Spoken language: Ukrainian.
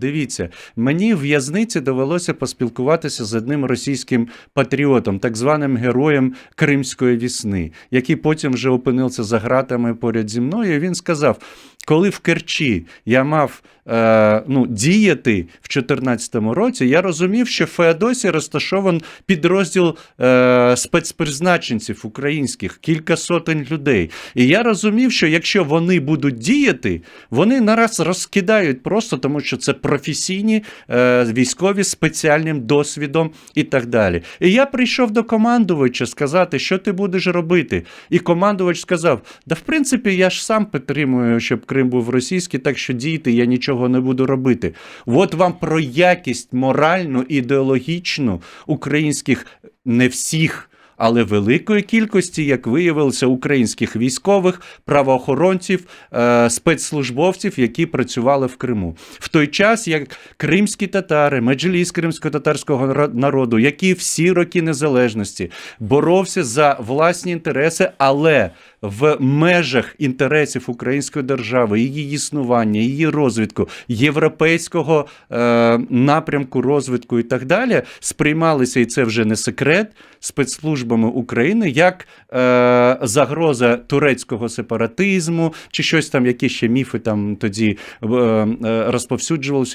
Дивіться, мені в в'язниці довелося поспілкуватися з одним російським патріотом, так званим героєм Кримської вісни, який потім вже опинився за ґратами поряд зі мною. І він сказав: коли в Керчі я мав е, ну, діяти в 2014 році, я розумів, що в Феодосі розташований підрозділ е, спецпризначенців українських, кілька сотень людей. І я розумів, що якщо вони будуть діяти, вони нараз розкидають просто, тому що це професійні е, військові з спеціальним досвідом і так далі. І я прийшов до командувача сказати, що ти будеш робити. І командувач сказав: да, в принципі, я ж сам підтримую, щоб Крим був російський, так що дійте, я нічого не буду робити. От вам про якість моральну, ідеологічну українських не всіх. Але великої кількості, як виявилося, українських військових, правоохоронців, е, спецслужбовців, які працювали в Криму. В той час, як кримські татари, меджліс кримсько-татарського народу, які всі роки незалежності боровся за власні інтереси, але в межах інтересів української держави, її існування, її розвитку, європейського е, напрямку розвитку і так далі, сприймалися, і це вже не секрет, спецслужбами України як е, загроза турецького сепаратизму, чи щось там, які ще міфи там тоді е, е, розповсюджувалися.